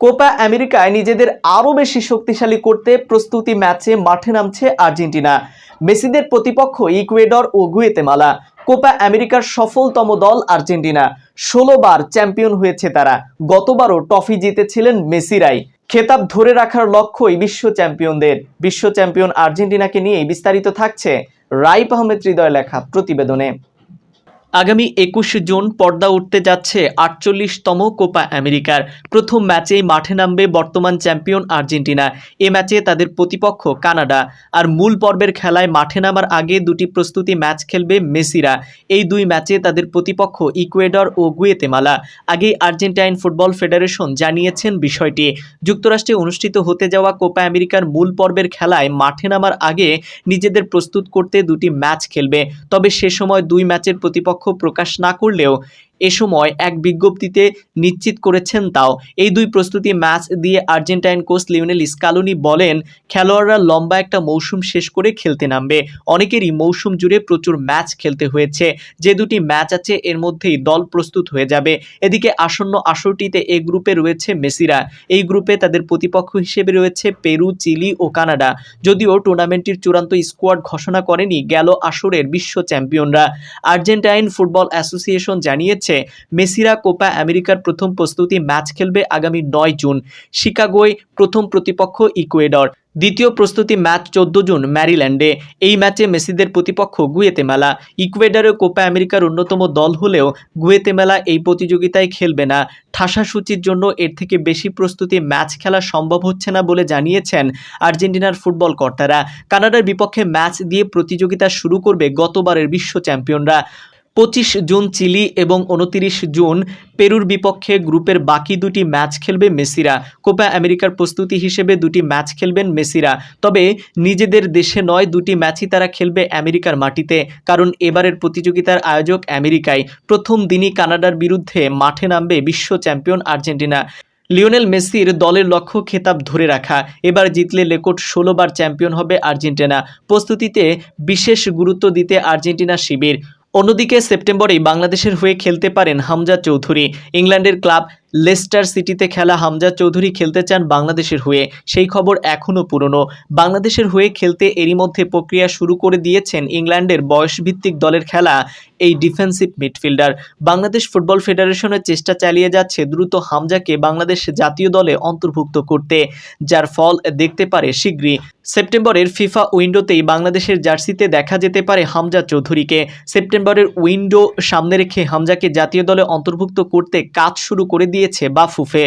Copa আমেরিকায় নিজেদের আরও বেশি শক্তিশালী করতে প্রস্তুতি ম্যাচে মাঠে নামছে আর্জেন্টিনা। মেসিদের প্রতিপক্ষ ইকুয়েডর ও গুয়েতেমালা। কোপা আমেরিকার সফলতম দল আর্জেন্টিনা। ষোলো বার চ্যাম্পিয়ন হয়েছে তারা। গতবারও ট্রফি জিতেছিলেন মেসিরাই। খেতাব ধরে রাখার লক্ষ্যই বিশ্ব চ্যাম্পিয়নদের। বিশ্ব চ্যাম্পিয়ন আর্জেন্টিনাকে নিয়েই বিস্তারিত থাকছে রাইপ আহমেদ হৃদয় লেখা প্রতিবেদনে। আগামী একুশ জুন পর্দা উঠতে যাচ্ছে আটচল্লিশতম কোপা আমেরিকার। প্রথম ম্যাচেই মাঠে নামবে বর্তমান চ্যাম্পিয়ন আর্জেন্টিনা। এ ম্যাচে তাদের প্রতিপক্ষ কানাডা। আর মূল পর্বের খেলায় মাঠে নামার আগে দুটি প্রস্তুতি ম্যাচ খেলবে মেসিরা। এই দুই ম্যাচে তাদের প্রতিপক্ষ ইকুয়েডর ও গুয়েতেমালা। আগেই আর্জেন্টাইন ফুটবল ফেডারেশন জানিয়েছেন বিষয়টি। যুক্তরাষ্ট্রে অনুষ্ঠিত হতে যাওয়া কোপা আমেরিকার মূল পর্বের খেলায় মাঠে নামার আগে নিজেদের প্রস্তুত করতে দুটি ম্যাচ খেলবে। তবে সে সময় দুই ম্যাচের প্রতিপক্ষ প্রকাশ না করলেও এ সময় এক বিজ্ঞপ্তিতে নিশ্চিত করেছেন তাও। এই দুই প্রস্তুতি ম্যাচ দিয়ে আর্জেন্টাইন কোচ লিওনেল স্কালোনি বলেন, খেলোয়াড়রা লম্বা একটা মৌসুম শেষ করে খেলতে নামবে। অনেকেরই মৌসুম জুড়ে প্রচুর ম্যাচ খেলতে হয়েছে। যে দুটি ম্যাচ আছে, এর মধ্যেই দল প্রস্তুত হয়ে যাবে। এদিকে আসন্ন আসরটিতে এ গ্রুপে রয়েছে মেসিরা। এই গ্রুপে তাদের প্রতিপক্ষ হিসেবে রয়েছে পেরু, চিলি ও কানাডা। যদিও টুর্নামেন্টটির চূড়ান্ত স্কোয়াড ঘোষণা করেনি, গেল আসরের বিশ্ব চ্যাম্পিয়নরা। আর্জেন্টাইন ফুটবল অ্যাসোসিয়েশন জানিয়েছে মেসিরা কোপা আমেরিকার প্রথম প্রস্তুতি ম্যাচ খেলবে আগামী নয় জুন, শিকাগোয় প্রথম প্রতিপক্ষ ইকুয়েডর। দ্বিতীয় প্রস্তুতি ম্যাচ চোদ্দ জুন ম্যারিল্যান্ডে। এই ম্যাচে মেসিদের প্রতিপক্ষ গুয়েতেমালা। ইকুয়েডারে কোপা আমেরিকার অন্যতম দল হলেও গুয়েতেমালা এই প্রতিযোগিতায় খেলবে না। ঠাসা সূচির জন্য এর থেকে বেশি প্রস্তুতি ম্যাচ খেলা সম্ভব হচ্ছে না বলে জানিয়েছেন আর্জেন্টিনার ফুটবল কর্তারা। কানাডার বিপক্ষে ম্যাচ দিয়ে প্রতিযোগিতা শুরু করবে গতবারের বিশ্ব চ্যাম্পিয়নরা। পঁচিশ জুন চিলি এবং উনতিরিশ জুন পেরুর বিপক্ষে গ্রুপের বাকি দুটি ম্যাচ খেলবে মেসিরা। কোপা আমেরিকার প্রস্তুতি হিসেবে দুটি ম্যাচ খেলবেন মেসিরা। তবে নিজেদের দেশে নয়, দুটি ম্যাচই তারা খেলবে আমেরিকার মাটিতে, কারণ এবারের প্রতিযোগিতার আয়োজক আমেরিকায় প্রথম দিনই কানাডার বিরুদ্ধে মাঠে নামবে বিশ্ব চ্যাম্পিয়ন আর্জেন্টিনা। লিওনেল মেসির দলের লক্ষ্য খেতাব ধরে রাখা। এবার জিতলে লেকোট ষোলো বার চ্যাম্পিয়ন হবে আর্জেন্টিনা। প্রস্তুতিতে বিশেষ গুরুত্ব দিতে আর্জেন্টিনা শিবির। অন্যদিকে সেপ্টেম্বরেই বাংলাদেশের হয়ে খেলতে পারেন হামজা চৌধুরী। ইংল্যান্ডের ক্লাব লেস্টার সিটিতে খেলা হামজা চৌধুরী খেলতে চান বাংলাদেশের হয়ে। সেই খবর এখনও পুরনো। বাংলাদেশের হয়ে খেলতে এরই মধ্যে প্রক্রিয়া শুরু করে দিয়েছেন ইংল্যান্ডের বয়সভিত্তিক দলের খেলা এই ডিফেন্সিভ মিডফিল্ডার। বাংলাদেশ ফুটবল ফেডারেশনের চেষ্টা চালিয়ে যাচ্ছে দ্রুত হামজাকে বাংলাদেশ জাতীয় দলে অন্তর্ভুক্ত করতে, যার ফল দেখতে পারে শীঘ্রই। সেপ্টেম্বরের ফিফা উইন্ডোতেই বাংলাদেশের জার্সিতে দেখা যেতে পারে হামজা চৌধুরীকে। সেপ্টেম্বরের উইন্ডো সামনে রেখে হামজাকে জাতীয় দলে অন্তর্ভুক্ত করতে কাজ শুরু করে দিয়েছে বাফুফে